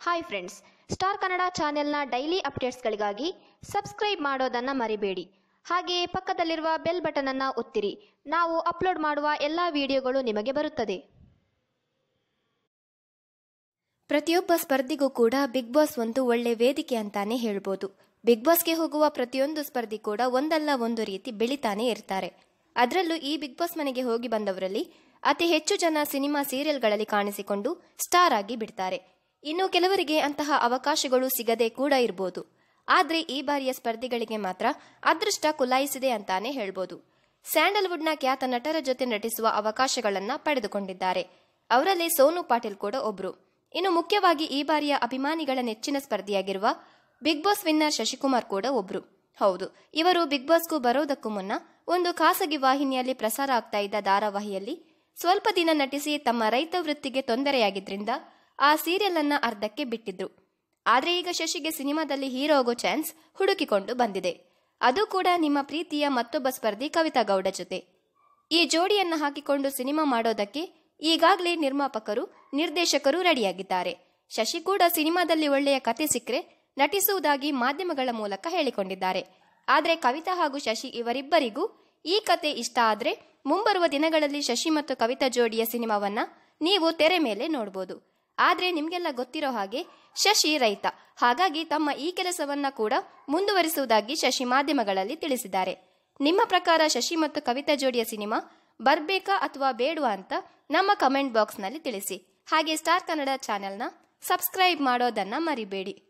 Hi friends star Kannada ಚಾನೆಲ್ನ daily ಅಪ್ಡೇಟ್ಸ್ಗಳಿಗಾಗಿ subscribe ಮಾಡೋದನ್ನು ಮರಿಬೇಡಿ. ಹಾಗೆಯೇ ಪಕ್ಕದಲ್ಲಿರುವ ಬೆಲ್ ಬಟನನ್ನು ಒತ್ತಿರಿ. ನಾವು ಅಪ್ಲೋಡ್ ಮಾಡುವ ಎಲ್ಲ ವಿಡಿಯೋಗಳು ನಿಮಗೆ ಬರುತ್ತದೆ. ಪ್ರತಿಯೊಬ್ಬ ಸ್ಪರ್ಧಿಗೂ ಕೂಡ ಬಿಗ್ ಬಾಸ್ ಒಂದು ಒಳ್ಳೆ ವೇದಿಕೆ ಅಂತಾನೆ ಹೇಳ್ಬೋದು. ಬಿಗ್ ಬಾಸ್ಗೆ ಹೋಗುವ ಪ್ರತಿಯೊಂದು ಸ್ಪರ್ಧಿ ಕೂಡ ಒಂದಲ್ಲ ಒಂದು ರೀತಿ ಬೆಳಿತಾನೆ ಇರ್ತಾರೆ. ಅದರಲ್ಲೂ ಈ ಬಿಗ್ ಬಾಸ್ ಮನೆಗೆ ಹೋಗಿ ಬಂದವರಲ್ಲಿ ಅತಿ ಹೆಚ್ಚು ಜನ ಸಿನಿಮಾ ಸೀರಿಯಲ್ಗಳಲ್ಲಿ ಕಾಣಿಸಿಕೊಂಡು ಸ್ಟಾರ್ ಆಗಿ ಬಿಡ್ತಾರೆ. ಇನ್ನು ಕೆಲವರಿಗೆ ಅಂತಹ ಅವಕಾಶಗಳು ಸಿಗದೆ ಕೂಡ ಇರಬಹುದು ಆದ್ರೆ ಈ ಬಾರಿಯ ಸ್ಪರ್ಧಿಗಳಿಗೆ ಮಾತ್ರ ಅದೃಷ್ಟ ಕುಲಾಯಿಸಿದೆ ಅಂತಾನೆ ಹೇಳ್ಬೋದು. ಸ್ಯಾಂಡಲ್ವುಡ್ನ ಖ್ಯಾತ ನಟರ ಜೊತೆ ನಟಿಸುವ ಅವಕಾಶಗಳನ್ನ ಪಡೆದುಕೊಂಡಿದ್ದಾರೆ. ಅವರಲ್ಲಿ ಸೋನು ಪಾಟೀಲ್ ಕೂಡ ಒಬ್ರು. ಇನ್ನು ಮುಖ್ಯವಾಗಿ ಈ ಬಾರಿಯ ಅಭಿಮಾನಿಗಳ ನೆಚ್ಚಿನ ಸ್ಪರ್ಧಿಯಾಗಿರುವ ಬಿಗ್ ಬಾಸ್ ವಿನ್ನರ್ ಶಶಿಕುಮಾರ್ ಕೂಡ ಒಬ್ರು. ಹೌದು, ಇವರು ಬಿಗ್ ಬಾಸ್ಗೂ ಬರೋದಕ್ಕೂ ಮುನ್ನ ಒಂದು ಖಾಸಗಿ ವಾಹಿನಿಯಲ್ಲಿ ಪ್ರಸಾರ ಆಗ್ತಾ ಇದ್ದ ಧಾರಾವಾಹಿಯಲ್ಲಿ ಸ್ವಲ್ಪ ದಿನ ನಟಿಸಿ ತಮ್ಮ ರೈತ ವೃತ್ತಿಗೆ ತೊಂದರೆಯಾಗಿದ್ರಿಂದ ಆ ಸೀರಿಯಲ್ ಅನ್ನ ಅರ್ಧಕ್ಕೆ ಬಿಟ್ಟಿದ್ರು. ಆದ್ರೆ ಈಗ ಶಶಿಗೆ ಸಿನಿಮಾದಲ್ಲಿ ಹೀರೋ ಆಗೋ ಚಾನ್ಸ್ ಹುಡುಕಿಕೊಂಡು ಬಂದಿದೆ. ಅದು ಕೂಡ ನಿಮ್ಮ ಪ್ರೀತಿಯ ಮತ್ತೊಬ್ಬ ಸ್ಪರ್ಧಿ ಕವಿತಾ ಗೌಡ ಜೊತೆ. ಈ ಜೋಡಿಯನ್ನ ಹಾಕಿಕೊಂಡು ಸಿನಿಮಾ ಮಾಡೋದಕ್ಕೆ ಈಗಾಗಲೇ ನಿರ್ಮಾಪಕರು, ನಿರ್ದೇಶಕರು ರೆಡಿಯಾಗಿದ್ದಾರೆ. ಶಶಿ ಕೂಡ ಸಿನಿಮಾದಲ್ಲಿ ಒಳ್ಳೆಯ ಕತೆ ಸಿಕ್ಕರೆ ನಟಿಸುವುದಾಗಿ ಮಾಧ್ಯಮಗಳ ಮೂಲಕ ಹೇಳಿಕೊಂಡಿದ್ದಾರೆ. ಆದರೆ ಕವಿತಾ ಹಾಗೂ ಶಶಿ ಇವರಿಬ್ಬರಿಗೂ ಈ ಕತೆ ಇಷ್ಟ ಆದರೆ ಮುಂಬರುವ ದಿನಗಳಲ್ಲಿ ಶಶಿ ಮತ್ತು ಕವಿತಾ ಜೋಡಿಯ ಸಿನಿಮಾವನ್ನ ನೀವು ತೆರೆ ಮೇಲೆ ನೋಡಬಹುದು ಆದ್ರೆ ನಿಮಗೆಲ್ಲ ಗೊತ್ತಿರೋ ಹಾಗೆ ಶಶಿ ರೈತ. ಹಾಗಾಗಿ ತಮ್ಮ ಈ ಕೆಲಸವನ್ನ ಕೂಡ ಮುಂದುವರಿಸುವುದಾಗಿ ಶಶಿ ಮಾಧ್ಯಮಗಳಲ್ಲಿ ತಿಳಿಸಿದ್ದಾರೆ. ನಿಮ್ಮ ಪ್ರಕಾರ ಶಶಿ ಮತ್ತು ಕವಿತಾ ಜೋಡಿಯ ಸಿನಿಮಾ ಬರ್ಬೇಕಾ ಅಥವಾ ಬೇಡವಾ ಅಂತ ನಮ್ಮ ಕಮೆಂಟ್ ಬಾಕ್ಸ್ನಲ್ಲಿ ತಿಳಿಸಿ. ಹಾಗೆ ಸ್ಟಾರ್ ಕನ್ನಡ ಚಾನೆಲ್ನ ಸಬ್ಸ್ಕ್ರೈಬ್ ಮಾಡೋದನ್ನ ಮರಿಬೇಡಿ.